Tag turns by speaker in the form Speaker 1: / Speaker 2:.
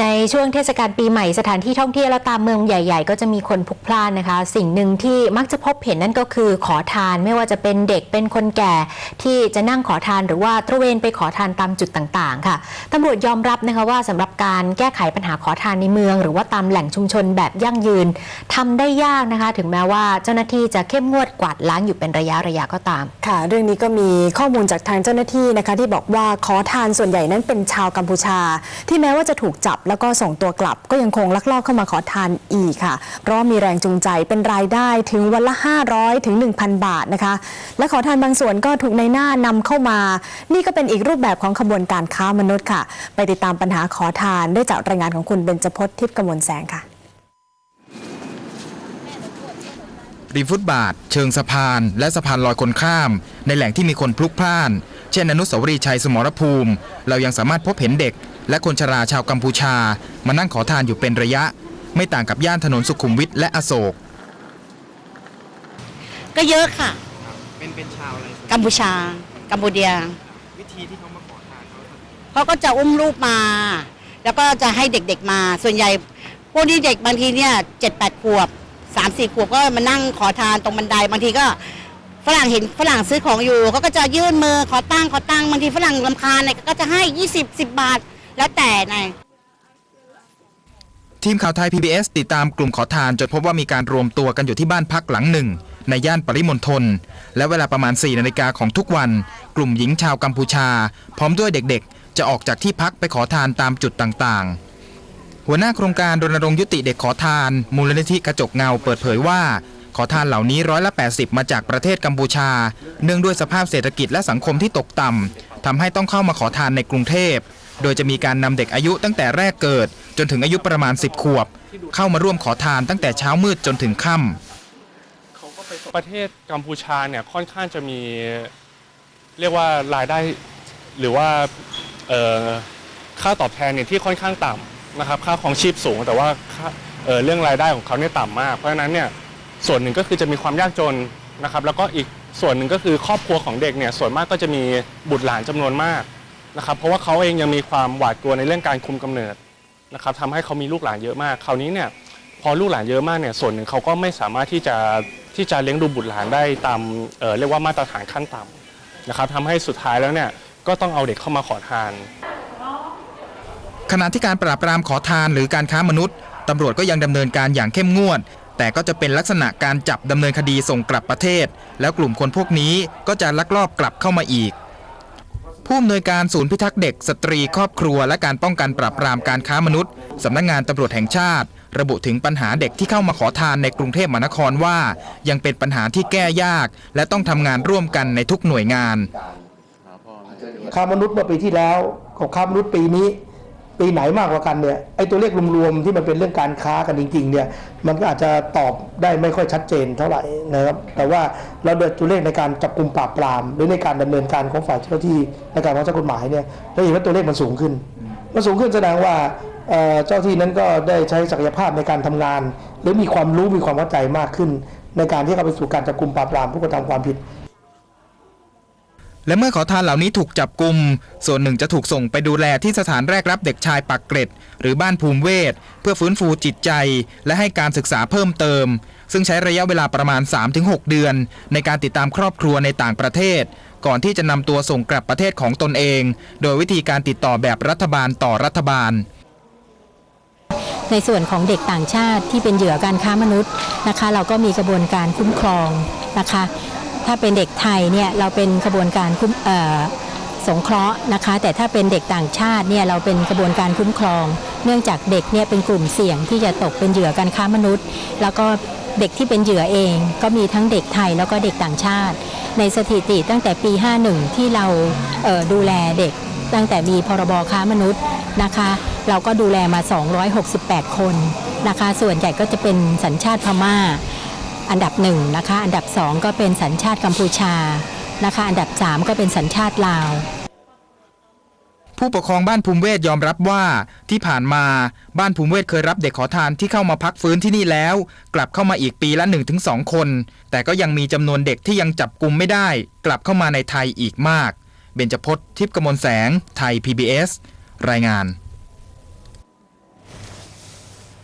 Speaker 1: ในช่วงเทศกาลปีใหม่สถานที่ท่องเที่ยวและตามเมืองใหญ่ ๆ ก็จะมีคนพลุกพล่านนะคะ สิ่งหนึ่งที่มักจะพบเห็นนั่นก็คือขอทานไม่ว่าจะเป็นเด็กเป็นคนแก่ ที่จะนั่งขอทานหรือว่าตระเวนไปขอทานตามจุดต่างๆ ค่ะตำรวจยอมรับนะคะว่าสำหรับการแก้ไขปัญหาขอทานในเมือง หรือว่าตามแหล่งชุมชนแบบยั่งยืนทำได้ยากนะคะ ถึงแม้ว่าเจ้าหน้าที่จะเข้มงวดกวาดล้างอยู่เป็นระยะระยะก็ตาม
Speaker 2: ค่ะ เรื่องนี้ก็มีข้อมูลจากทางเจ้าหน้าที่นะคะ ที่บอกว่าขอทานส่วนใหญ่นั้นเป็นชาวกัมพูชา ที่แม้ว่าจะถูกจับแล้วก็ส่งตัวกลับก็ยังคงลักลอบเข้ามาขอทานอีกค่ะ เพราะว่ามีแรงจูงใจเป็นรายได้ถึงวันละ 500 ถึง 1,000 บาทนะคะ และขอทานบางส่วนก็ถูกในหน้านำเข้ามา นี่ก็เป็นอีกรูปแบบของขบวนการค้ามนุษย์ค่ะ ไปติดตามปัญหาขอทานได้จากรายงานของคุณเบญจพจน์ทิพย์กมลแสงค่ะ
Speaker 3: ริมฟุตบาท เชิงสะพาน และสะพานลอยคนข้าม ในแหล่งที่มีคนพลุกพล่าน เช่นอนุสาวรีย์ชัยสมรภูมิ เรายังสามารถพบเห็นเด็ก และคนชราชาวกัมพูชา มานั่งขอทานอยู่เป็นระยะ ไม่ต่างกับย่านถนนสุขุมวิทและอโศก
Speaker 4: ก็เยอะค่ะ
Speaker 3: เป็นเป็นชาวอะไร
Speaker 4: กัมพูชา กัมพูเดีย
Speaker 3: วิธีที่เขามาขอทานเขา
Speaker 4: เขาก็จะอุ้มลูกมา แล้วก็จะให้เด็กๆมา ส่วนใหญ่พวกนี้เด็กบางทีเนี่ยเจ็ดแปดขวบสามสี่ขวบก็มานั่งขอทานตรงบันไดบางทีก็ ฝรั่งเห็นฝรั่งซื้อของอยู่เขาก็จะยื่นมือขอตั้งขอตั้งบางทีฝรั่งลำคาญเนี่ยก็จะให้ยี่สิบสิบบาท แล้วแต่นาย
Speaker 3: ทีมข่าวไทย PBS ติดตามกลุ่มขอทานจนพบว่ามีการรวมตัวกันอยู่ที่บ้านพักหลังหนึ่ง ในย่านปริมณฑลและเวลาประมาณ 4 นาฬิกาของทุกวัน กลุ่มหญิงชาวกัมพูชา พร้อมด้วยเด็กๆ จะออกจากที่พักไปขอทานตามจุดต่างๆ หัวหน้าโครงการรณรงค์ยุติเด็กขอทาน มูลนิธิกระจกเงาเปิดเผยว่า ขอทานเหล่านี้ร้อยละ 80 มาจากประเทศกัมพูชา เนื่องด้วยสภาพเศรษฐกิจและสังคมที่ตกต่ำทำให้ต้องเข้ามาขอทานในกรุงเทพ โดยจะมีการนำเด็กอายุตั้งแต่แรกเกิด จนถึงอายุประมาณ 10 ขวบ เข้ามาร่วมขอทานตั้งแต่เช้ามืดจนถึงค่ำ
Speaker 5: ประเทศกัมพูชาเนี่ยค่อนข้างจะมีเรียกว่ารายได้หรือว่าค่าตอบแทนเนี่ยที่ค่อนข้างต่ำนะครับค่าของชีพสูง แต่ว่าเเรื่องรายได้ของเขาเนี่ยต่ำมาก เพราะฉะนั้นเนี่ย ส่วนหนึ่งก็คือจะมีความยากจนนะครับ แล้วก็อีกส่วนหนึ่งก็คือครอบครัวของเด็กเนี่ยส่วนมากก็จะมีบุตรหลานจำนวนมากนะครับเพราะว่าเขาเองยังมีความหวาดกลัวในเรื่องการคุมกำเนิดนะครับทำให้เขามีลูกหลานเยอะมาก คราวนี้เนี่ยพอลูกหลานเยอะมากเนี่ยส่วนหนึ่งเขาก็ไม่สามารถที่จะที่จะเลี้ยงดูบุตรหลานได้ตามเออเรียกว่ามาตรฐานขั้นต่ำนะครับทำให้สุดท้ายแล้วเนี่ยก็ต้องเอาเด็กเข้ามาขอทาน
Speaker 3: ขณะที่การปราบปรามขอทานหรือการค้ามนุษย์ตำรวจก็ยังดำเนินการอย่างเข้มงวด แต่ก็จะเป็นลักษณะการจับดำเนินคดีส่งกลับประเทศ แล้วกลุ่มคนพวกนี้ก็จะลักลอบกลับเข้ามาอีก ผู้อำนวยการศูนย์พิทักษ์เด็ก สตรีครอบครัว และการป้องกันปราบปรามการค้ามนุษย์สำนักงานตำรวจแห่งชาติ ระบุถึงปัญหาเด็กที่เข้ามาขอทานในกรุงเทพมหานครว่า ยังเป็นปัญหาที่แก้ยาก และต้องทำงานร่วมกันในทุกหน่วยงาน
Speaker 6: ค้ามนุษย์เมื่อปีที่แล้วกับค้ามนุษย์ปีนี้ ปีไหนมากกว่ากันเนี่ยไอ้ตัวเลขรวมๆที่มันเป็นเรื่องการค้ากันจริงๆเนี่ยมันก็อาจจะตอบได้ไม่ค่อยชัดเจนเท่าไหร่นะครับแต่ว่าเราเดินตัวเลขในการจับกลุ่มปราบปราม หรือในการดำเนินการของฝ่ายเจ้าหน้าที่ในการบังคับใช้กฎหมายเนี่ยเราเห็นว่าตัวเลขมันสูงขึ้นมันสูงขึ้นแสดงว่าเจ้าที่นั้นก็ได้ใช้ศักยภาพในการทำงาน หรือมีความรู้มีความเข้าใจมากขึ้น ในการที่เข้าไปสู่การจับกลุ่มปราบปรามผู้กระทำความผิด
Speaker 3: และเมื่อขอทานเหล่านี้ถูกจับกลุ่ม ส่วนหนึ่งจะถูกส่งไปดูแลที่สถานแรกรับเด็กชายปักเกร็ด หรือบ้านภูมิเวศเพื่อฟื้นฟูจิตใจ และให้การศึกษาเพิ่มเติม ซึ่งใช้ระยะเวลาประมาณ 3-6 เดือน ในการติดตามครอบครัวในต่างประเทศ ก่อนที่จะนำตัวส่งกลับประเทศของตนเอง โดยวิธีการติดต่อแบบรัฐบาลต่อรัฐบาล
Speaker 1: ในส่วนของเด็กต่างชาติที่เป็นเหยื่อการค้ามนุษย์นะคะ เราก็มีกระบวนการคุ้มครองนะคะ ถ้าเป็นเด็กไทยเนี่ยเราเป็นกระบวนการคุ้มสงเคราะห์นะคะ แต่ถ้าเป็นเด็กต่างชาติเนี่ยเราเป็นกระบวนการคุ้มครอง เนื่องจากเด็กเนี่ยเป็นกลุ่มเสี่ยงที่จะตกเป็นเหยื่อการค้ามนุษย์ แล้วก็เด็กที่เป็นเหยื่อเอง ก็มีทั้งเด็กไทยแล้วก็เด็กต่างชาติ ในสถิติตั้งแต่ปี 51 ที่เราเดูแลเด็กตั้งแต่มีพรบค้ามนุษย์นะคะ เราก็ดูแลมา 268 คนนะคะ ส่วนใหญ่ก็จะเป็นสัญชาติพม่า อันดับหนึ่งนะคะอันดับสองก็เป็นสัญชาติกัมพูชานะคะอันดับสามก็เป็นสัญชาติลาว
Speaker 3: ผู้ปกครองบ้านภูมิเวศยอมรับว่าที่ผ่านมาบ้านภูมิเวศเคยรับเด็กขอทานที่เข้ามาพักฟื้นที่นี่แล้ว กลับเข้ามาอีกปีละ 1-2 คน แต่ก็ยังมีจำนวนเด็กที่ยังจับกลุ่มไม่ได้ กลับเข้ามาในไทยอีกมาก เบญจพจน์ทิพย์กมลแสง ไทย PBS รายงาน